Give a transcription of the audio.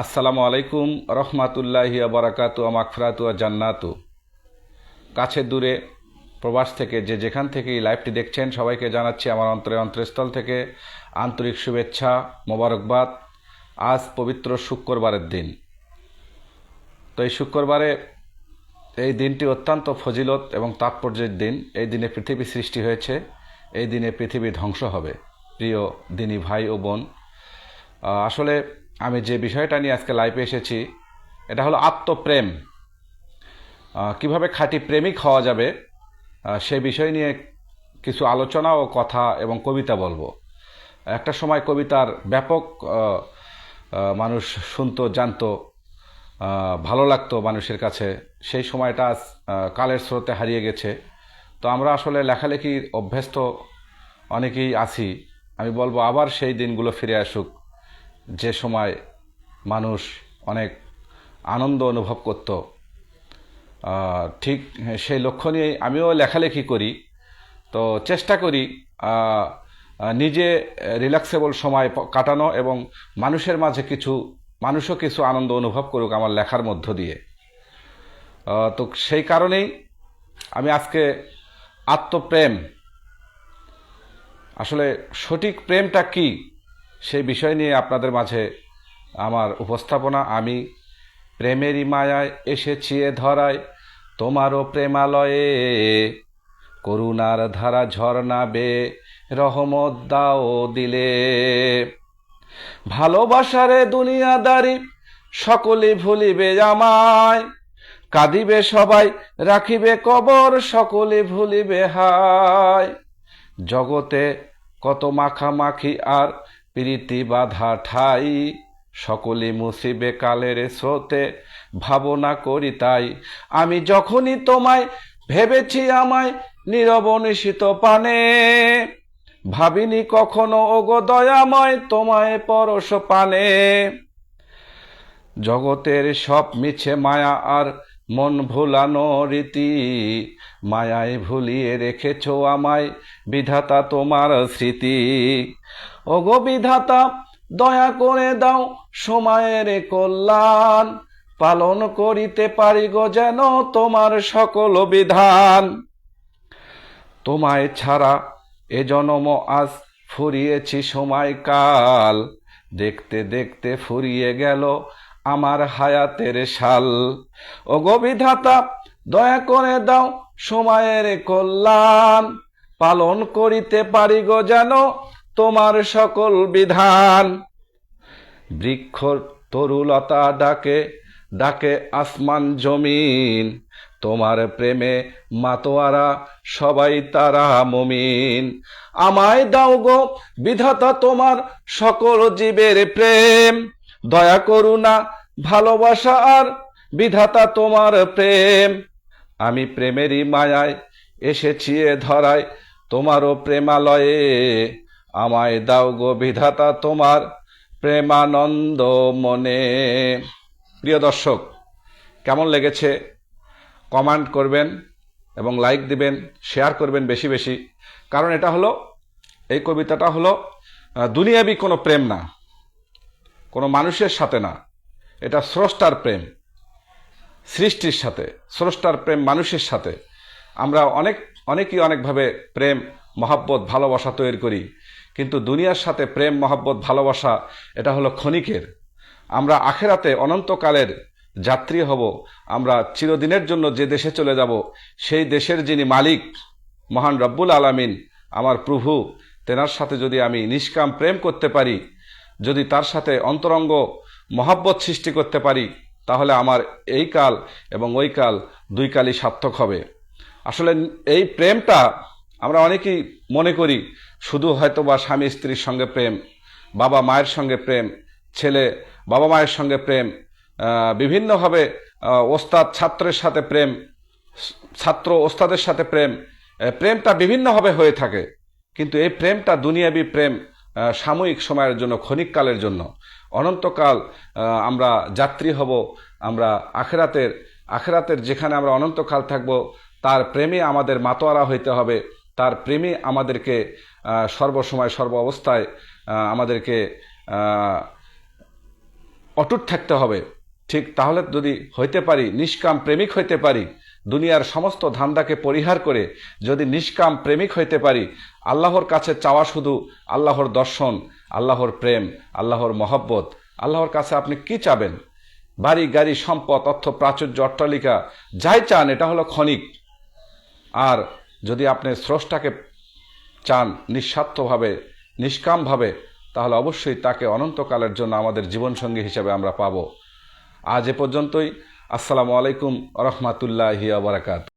আসসালামু আলাইকুম, রহমাতুল্লাহি বারাকাতু মাকফরাতু জান্নাতু। কাছে দূরে, প্রবাস থেকে, যে যেখান থেকে এই লাইভটি দেখছেন, সবাইকে জানাচ্ছি আমার অন্তরে অন্তরস্থল থেকে আন্তরিক শুভেচ্ছা, মোবারকবাদ। আজ পবিত্র শুক্রবারের দিন। তো এই শুক্রবারে এই দিনটি অত্যন্ত ফজিলত এবং তাৎপর্যের দিন। এই দিনে পৃথিবী সৃষ্টি হয়েছে, এই দিনে পৃথিবী ধ্বংস হবে। প্রিয় দিনী ভাই ও বোন আসলে আমি যে বিষয়টা নিয়ে আজকে লাইভে এসেছি, এটা হলো আত্মপ্রেম। কীভাবে খাঁটি প্রেমিক হওয়া যাবে সে বিষয় নিয়ে কিছু আলোচনা ও কথা এবং কবিতা বলব। একটা সময় কবিতার ব্যাপক মানুষ শুনতো, জানতো ভালো লাগতো মানুষের কাছে। সেই সময়টা কালের স্রোতে হারিয়ে গেছে। তো আমরা আসলে লেখালেখির অভ্যস্ত অনেকেই আছি। আমি বলব আবার সেই দিনগুলো ফিরে আসুক। যে সময় মানুষ অনেক আনন্দ অনুভব করত ঠিক সেই লক্ষ্য নিয়েই আমিও লেখালেখি করি। তো চেষ্টা করি নিজে রিল্যাক্সেবল সময় কাটানো এবং মানুষের মাঝে কিছু, মানুষও কিছু আনন্দ অনুভব করুক আমার লেখার মধ্য দিয়ে। তো সেই কারণেই আমি আজকে আত্মপ্রেম, আসলে সঠিক প্রেমটা কি? সেই বিষয় নিয়ে আপনাদের মাঝে আমার উপস্থাপনা। আমি প্রেমেরই মায়ায় এসেছি এ ধরায়, তোমারও প্রেমালয়ে। করুণার ধারা ঝর্ণা বে, রহমত দাও দিলে। ভালোবাসারে দুনিয়াদারি সকলে ভুলিবে আমায়। কাঁদিবে সবাই, রাখিবে কবর সকলে ভুলিবে হায়। জগতে কত মাখামাখি আর প্রীতি বাধা ঠাই, সকলে মুসিবে কালের স্রোতে, ভাবনা করি তাই। আমি যখনই তোমায় ভেবেছি আমায় নীরব নিশিত পানে, ভাবিনি কখনো, ওগো দয়াময় তোমায় পরশ পানে। জগতের সব মিছে মায়া আর মন ভুলানো রীতি, মায়ায় ভুলিয়ে রেখেছ আমায় বিধাতা তোমার স্মৃতি। ওগো বিধাতা, দয়া করে দাও সময়ের কল্যাণ, পালন করিতে পারি গো যেন তোমার সকল বিধান। তোমায় ছাড়া এ জনম আজ ফুরিয়েছি সময়কাল, দেখতে দেখতে ফুরিয়ে গেল আমার হায়াতের সাল। ও বিধাতা, দয়া করে দাও সময়ের কল্যাণ পালন করিতে পারি গো যেন তোমার সকল বিধান। বৃক্ষ তরুলতা ডাকে ডাকে আসমান জমিন। তোমার প্রেমে মাতোয়ারা, সবাই তারা মমিন। আমায় দাও গো বিধাতা, তোমার সকল জীবের প্রেম। দয়া করুণা, ভালোবাসা আর বিধাতা তোমার প্রেম। আমি প্রেমেরই মায়ায় এসেছি এ ধরায় তোমারও প্রেমালয়ে। আমায় দাও গো বিধাতা তোমার প্রেমানন্দ মনে। প্রিয় দর্শক, কেমন লেগেছে? কমেন্ট করবেন এবং লাইক দিবেন, শেয়ার করবেন বেশি বেশি। কারণ এটা হলো, এই কবিতাটা হলো দুনিয়াবি কোনো প্রেম না। কোনো মানুষের সাথে না। এটা স্রষ্টার প্রেম। সৃষ্টির সাথে, স্রষ্টার প্রেম মানুষের সাথে। আমরা অনেক, অনেকেই অনেকভাবে প্রেম, মহাব্বত, ভালোবাসা তৈরি করি। কিন্তু দুনিয়ার সাথে প্রেম, মহাব্বত, ভালোবাসা, এটা হলো ক্ষণিকের। আমরা আখেরাতে অনন্তকালের যাত্রী হব। আমরা চিরদিনের জন্য যে দেশে চলে যাব, সেই দেশের যিনি মালিক, মহান রব্বুল আলামিন, আমার প্রভু, তেনার সাথে যদি আমি নিষ্কাম প্রেম করতে পারি যদি তার সাথে অন্তরঙ্গ মহাব্বত সৃষ্টি করতে পারি, তাহলে আমার এই কাল এবং ওই কাল দুই কালই সার্থক হবে। আসলে এই প্রেমটা আমরা অনেকেই মনে করি, শুধু হয়তো বা স্বামী স্ত্রীর সঙ্গে প্রেম, বাবা মায়ের সঙ্গে প্রেম, ছেলে বাবা মায়ের সঙ্গে প্রেম বিভিন্নভাবে ওস্তাদ ছাত্রের সাথে প্রেম ছাত্র ওস্তাদের সাথে প্রেম প্রেমটা বিভিন্নভাবে হয়ে থাকে। কিন্তু এই প্রেমটা দুনিয়াবি প্রেম সাময়িক সময়ের জন্য, ক্ষণিককালের জন্য। অনন্তকাল আমরা যাত্রী হব, আমরা আখেরাতের আখেরাতের যেখানে আমরা অনন্তকাল থাকব, তার প্রেমে আমাদের মাতোয়ারা হইতে হবে। তার প্রেমে আমাদেরকে সর্বসময়, সর্ব অবস্থায় আমাদেরকে অটুট থাকতে হবে। ঠিক তাহলে যদি হইতে পারি, নিষ্কাম প্রেমিক হইতে পারি দুনিয়ার সমস্ত ধান্দাকে পরিহার করে যদি নিষ্কাম প্রেমিক হইতে পারি, আল্লাহর কাছে চাওয়া শুধু আল্লাহর দর্শন, আল্লাহর প্রেম, আল্লাহর মহব্বত। আল্লাহর কাছে আপনি কি চাবেন? বাড়ি, গাড়ি, সম্পদ, অর্থ, প্রাচুর্য, অট্টালিকা, যাই চান, এটা হলো ক্ষণিক। আর যদি আপনি স্রষ্টাকে চান নিঃস্বার্থভাবে, নিষ্কামভাবে, তাহলে অবশ্যই তাকে অনন্তকালের জন্য আমাদের জীবনসঙ্গী হিসেবে আমরা পাব। আজ এ পর্যন্তই। আসসালামু আলাইকুম রহমাতুল্লাহি আবরাকাত